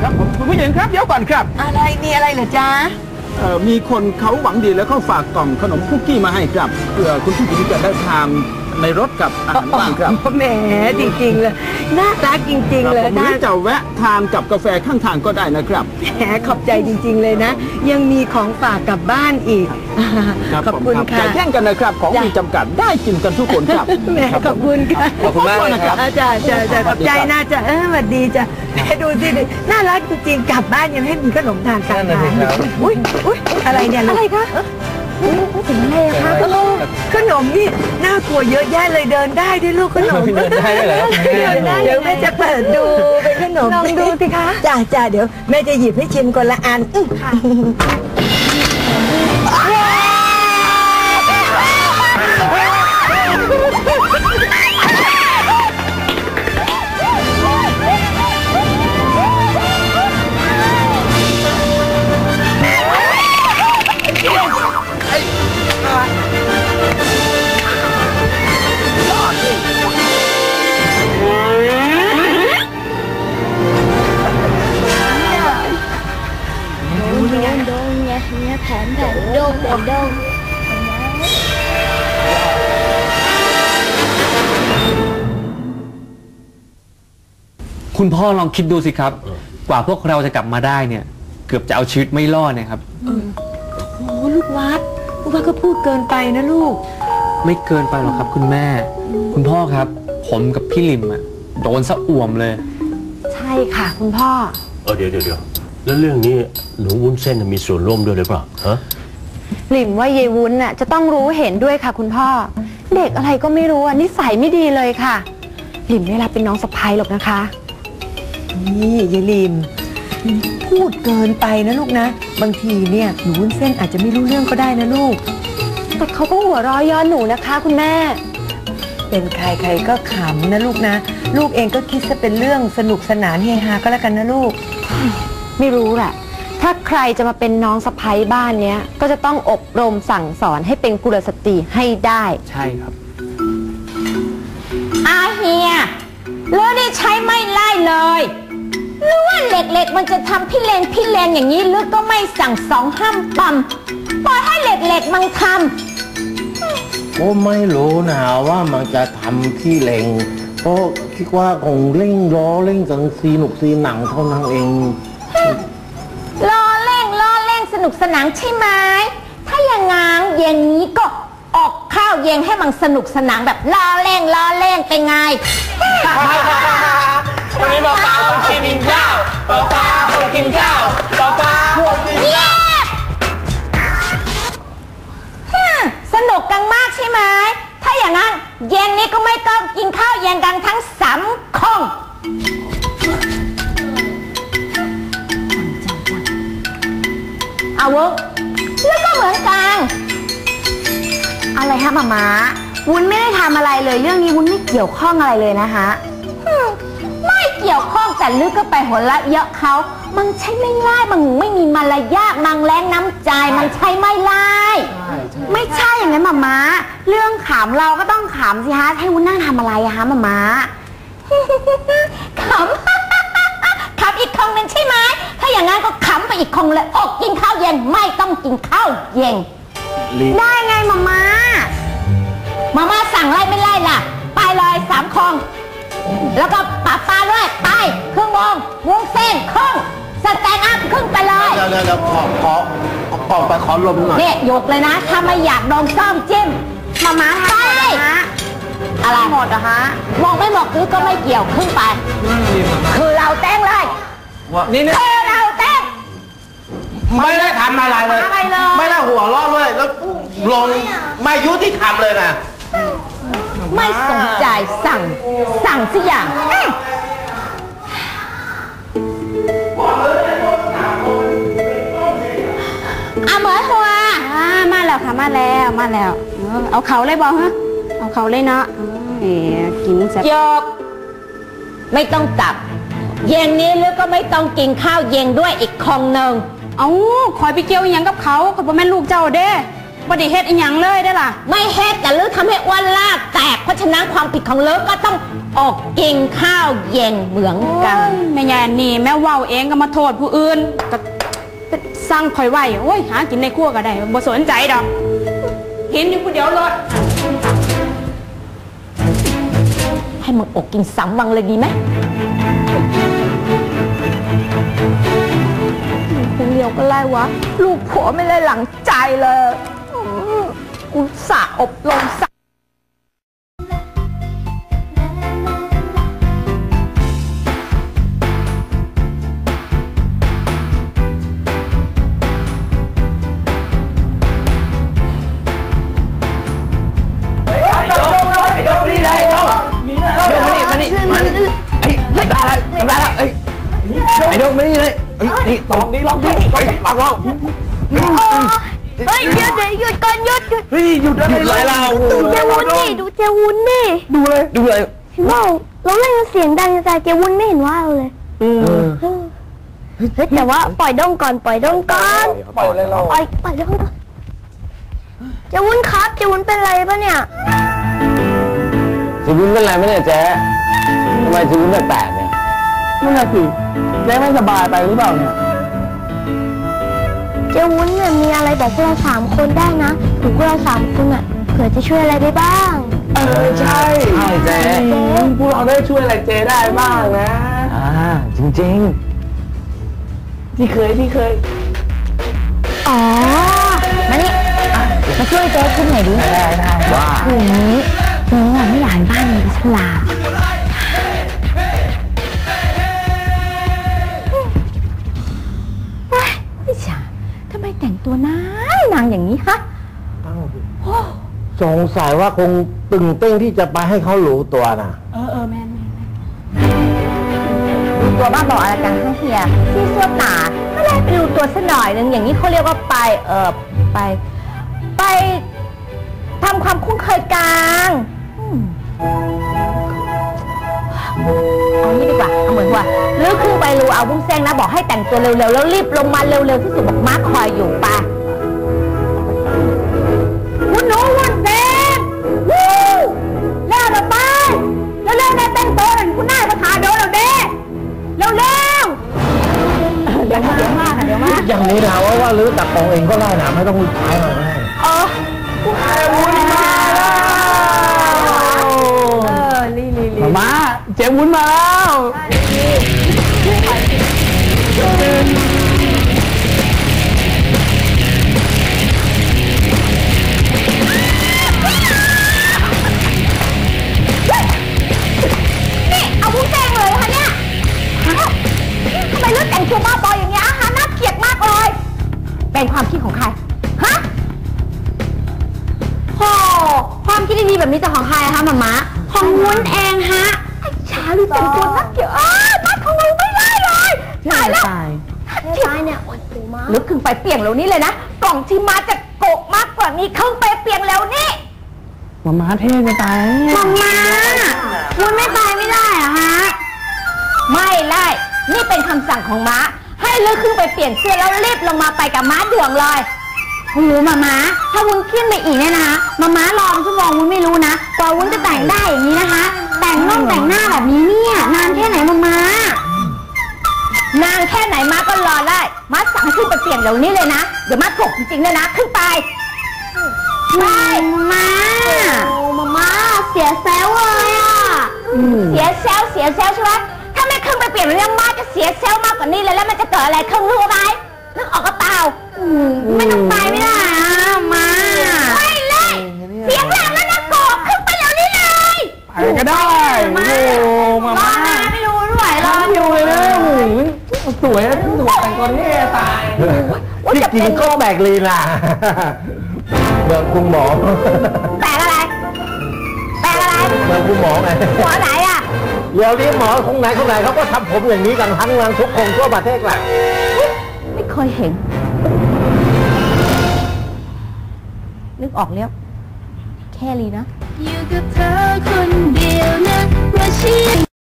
ครับผมคุณผู้หญิงครับเดี๋ยวก่อนครับอะไรมีอะไรเหรอจ๊ะเอ่อมีคนเขาหวังดีแล้วเขาฝากกล่องขนมคุกกี้มาให้ครับเพื่อคุณผู้หญิงจะได้ทาน ในรถกับอาหารว่างครับแหมจริงๆเลยน่ารักจริง ๆ เลยผมหนะรือจะแวะทานกับกาแฟข้างทางก็ได้นะครับแหมขอบใจจริง ๆ เลยนะ ยังมีของฝากกลับบ้านอีกขอบคุณผมค่ะอย่าแย่งกันนะครับของจ้ะมีจำกัดได้กินกันทุกคนครับแหมขอบคุณค่ะขอบคุณมากเลยครับอาจารย์จ้าจ้าขอบใจนะจ้าเออสวัสดีจ้าแหมดูสิน่ารักจริงๆกลับบ้านยังให้มีขนมทานกลางทางอุ้ยอุ้ยอะไรเนี่ยอะไรคะถึงอะไรคะข นมนี่น่ากลัวเยอะแยะเลยเดินได้ด้วยลูกขนมเดินได้ด้วยเหรอเดินได้เดี๋ยวแม่จะเปิดดูเป็นขนมลองดูสิคะจ้าจ้าเดี๋ยวแม่จะหยิบให้ชิมคนละอันอื้อค่ะ คุณพ่อลองคิดดูสิครับ กว่าพวกเราจะกลับมาได้เนี่ย เกือบจะเอาชีวิตไม่รอดนะครับ โอ้ลูกวัด ลูกวัดก็พูดเกินไปนะลูก ไม่เกินไปหรอกครับ คุณแม่ คุณพ่อครับ ผมกับพี่ลิมอะโดนซะอ่วมเลย ใช่ค่ะ คุณพ่อ เออเดี๋ยวเดี๋ยวเดี๋ยวแล้วเรื่องนี้หนูวุ้นเส้นน่ะมีส่วนร่วมด้วยหรือเปล่าฮะหลิมว่ายายวุ้นน่ะจะต้องรู้เห็นด้วยค่ะ คุณพ่อ เด็กอะไรก็ไม่รู้อะนิสัยไม่ดีเลยค่ะ หลิมไม่รับเป็นน้องสะพ้ายหรอกนะคะ นี่ยายลิมพูดเกินไปนะลูกนะ บางทีเนี่ยหนูวุ้นเส้นอาจจะไม่รู้เรื่องก็ได้นะลูก แต่เขาก็หัวเร้อยย้อนหนูนะคะ คุณแม่ เป็นใครใครก็ขำนะลูกนะ ลูกเองก็คิดซะเป็นเรื่องสนุกสนานเฮฮาก็แล้วกันนะลูก ไม่รู้แหละถ้าใครจะมาเป็นน้องสะพ้ายบ้านเนี้ย ก็จะต้องอบรมสั่งสอนให้เป็นกุลสตรีให้ได้ใช่ครับอาเฮียแล้วนี่ใช้ไม่ไล่ เลย หรือว่าเหล็กๆมันจะทำพี่เลนพี่เลนอย่างนี้หรือก็ไม่สั่งสองห้ามปั๊มปล่อยให้เหล็กๆมันทก็ไม่รู้นะว่ามันจะทำที่เล็งเพราะคิดว่าคงเล่งล้อเล่งกันซีหนุกซีหนังเท่านั้นเองำล้อเล่งล้อเล่งสนุกสนานใช่ไหมถ้าอย่างงั้นเย็นนี้ก็ออกข้าวเย็นให้มันสนุกสนานแบบล้อเล่งล้อเล่งเป็นไง วันนี้มาป้าคนกินข้าวป้าป้าคนกินข้าวป้าป้าเงียบฮึ่มสนุกกันมากใช่ไหม ถ้าอย่างนั้นเย็นนี้ก็ไม่ต้องกินข้าวเย็นกันทั้งสามคงเอาเวะแล้วก็เหมือนกัน อะไรฮะมาม้าวุ้นไม่ได้ทำอะไรเลย เรื่องนี้วุ้นไม่เกี่ยวข้องอะไรเลยนะคะ เกี่ยวข้องแต่ลึกก็ไปหัวละเยอะเขามันใช่ไม่ไล่มันไม่มีมารยาทมังแรงน้ำใจมันใช่ไม่ไล่ไม่ใช่อย่างนั้นหมาม้า เรื่องขำเราก็ต้องขำสิฮะให้วุ้นนั่งทำอะไรอะฮะหมาม้าขำขำอีกคงหนึ่งใช่ไหมถ้าอย่างนั้นก็ขำไปอีกคงเลยออกกินข้าวเย็นไม่ต้องกินข้าวเย็นได้ไงหมาม้ามาม่าสั่งไล่ไม่ไล่ล่ะ ไปเลยสามคงแล้วก็ปะปลาด้วยไป เลยเดี๋ยวเดี๋ยวขอขอขอไปขอลมหน่อยเนี่ยยกเลยนะ ถ้าไม่อยากโดนซ่อมจิ้มมาม้าทำหมดเหรอฮะอะไรหมดเหรอฮะมองไม่หมดคือก็ไม่เกี่ยวครึ่งไป คือเราเต้งเลยนี่นะคือเราเต้งไม่ได้ทำอะไรเลยอะไรเลยไม่ได้หัวร้อเลยแล้วลงไม่ยุติธรรมเลยนะ ไม่สนใจสั่ง สั่งสิอย่าง อืมอะเหมือนหัวอ่ามาแล้วค่ะมาแล้วมาแล้ว เออเอาเขาเลยบอฮะเอาเขาเลยเนาะเอ๋กินแซ่บจบไม่ต้องกลับ เย็นนี้หรือก็ไม่ต้องกินข้าวเย็นด้วยอีกคงหนึ่งเอาคอยไปเกี่ยวอหยังกับเขาเขาบ่แม่นลูกเจ้าเด้บ่ได้เฮ็ดอีหยังเลยได้อล่ะ ไม่เฮ็ดแต่ลือทำให้อ้วนลากแตกเพราะฉะนั้นความผิดของลือก็ต้องออกกินข้าวเย็นเหมือนกันแม่ยายนี่แม่เว้าเองก็มาโทษผู้อื่นก็ สั่งข่อยไหวโอ้ยหากินในครัวก็ได้บ่สนใจดอก เห็นอยู่ผู้เดียวรถให้มึงอกกินสามวังเลยดีไหมคนเดียวก็ไล่วะ ลูกผัวไม่ได้หลังใจเลย กูสะอบรมสะ ลองดิลองดิเฮ้ยลองลองเฮ้ยหยุดเดี๋ยวหยุดก่อนหยุดหยุดเฮ้ยหยุดอะไรเลยเราดูเจวุ้นนี่ดูเจวุ้นนี่ดูเลยดูเลยเห็นเปล่าเราเล่นกันเสียงดังจะตายเจวุ้นไม่เห็นว่าเราเลยเออเฮ้ยแต่ว่าปล่อยดงก่อนปล่อยดงก่อนปล่อยเลยเราปล่อยปล่อยดงก่อนเจวุ้นครับเจวุ้นเป็นไรปะเนี่ยชีวิตเป็นไรไหมเนี่ยเจ๊ทำไมชีวิตแปลกๆเนี่ยนั่นแหละสิเจ๊ไม่สบายไปหรือเปล่าเนี่ย เจวุ้นเนี่ยมีอะไรบอกพวกเราสามคนได้นะถึงพวกเราสามคนอะเผื่อจะช่วยอะไรได้บ้าง เออใช่ใช่เจ๊พวกเราได้ช่วยอะไรเจ๊ได้บ้างนะ อ่าจริงๆ ที่เคยที่เคย อ๋อ มานี่มาช่วยเจ๊ขึ้นหน่อยดิได้ได้ว่าคืออย่างนี้เจ๊อะไม่อยากให้บ้านมีฉลาด สงสัยว่าคงตึงเต้งที่จะไปให้เขารู้ตัวนะเออเออแม่นแม่ตัวบ้าบออะไรกันฮะเฮียที่เสื้อหนาไม่ได้ไปดูตัวสักหน่อยนึงอย่างนี้เขาเรียกว่าไปเออไป ไปทำความคุ้นเคยกันอืมเอางี้ดีกว่าเอาเหมือนว่าลึกขึ้นไปรูเอาบุ้งแซงนะบอกให้แต่งตัวเร็วๆแล้วรีบลงมาเร็วๆที่สุดบอกมารคอยอยู่ปะ เจ๊วุ้นมาแล้วนี่เอาวุ้นแดงเลยนะคะเนี่ยฮะทำไมเลือกแต่งตัวบ้าบออย่างเงี้ยฮะน่าเกลียดมากเลย เป็นความคิดของใคร ฮะโหความคิดดีๆแบบนี้จะของใครอะคะหมาม้าของวุ้นเองฮะ ไอ้ชาลีแต่งตัวน่าเกลียดเอ้ยนัดของเราไม่ได้เลยตายแล้วตายเนี่ยโอ้โหมาลึกขึ้นไปเปลี่ยนเร็วนี้เลยนะกล่องที่มาจะโกกมากกว่านี้ขึ้นไปเปลี่ยนเร็วนี้มามาเท่จะตายมัมมาวุ้นไม่ตายไม่ได้อะฮะไม่ไล่นี่เป็นคำสั่งของม้า ให้ลึกขึ้นไปเปลี่ยนเสื้อแล้วรีบลงมาไปกับม้าเดืองเลยโอ้โหมาม้าถ้าวุ้นขึ้นไปอีกเนี่ยนะคะมาม้ารอเป็นชั่วโมงวุ้นไม่รู้นะกว่าวุ้นจะแต่งได้อย่างนี้นะคะ แต่งน่องแต่งหน้าแบบนี้เนี่ย นานแค่ไหนมาม้านานแค่ไหนม้าก็รอได้ม้าสั่งให้ขึ้นไปเปลี่ยนเดี๋ยวนี้เลยนะ เดี๋ยวม้าถกจริงๆเลยนะ ขึ้นไปไปมาโอ้มาม้าเสียแซวเลยอะเสียเซลลเสียเซลลใช่ไหมถ้าไม่ขึ้นไปเปลี่ยนเรื่องม้าจะเสียเซลลมากกว่านี้เลยแล้วมันจะเกิดอะไรขึ้นรู้ไหมนึกออกก็เปล่าไม่ต้องไปไม่ได้อะมา ไม่เลย เสียงแรงแล้วนะโกบขึ้นไปเดี๋ยวนี้เลย ไปก็ได้ โอ้มา มา มา ไม่รู้ด้วยรอ อยู่เลยนะโอ้โห สวยนะสวยแต่งตัวเท่ตายที่จริงก็แบกลีนล่ะเบิกคุณหมอแปลกอะไรแปลกอะไรเบิกคุณหมอไงหัวไหนอะเดี๋ยวนี้หมอคงไหนคงไหนเขาก็ทำผมอย่างนี้กันทั้งเมืองทุกคนทั่วประเทศแหละไม่เคยเห็น นึกออกแล้ว แค่ลีนะ อยู่กับเธอคนเดียวนะว่าชี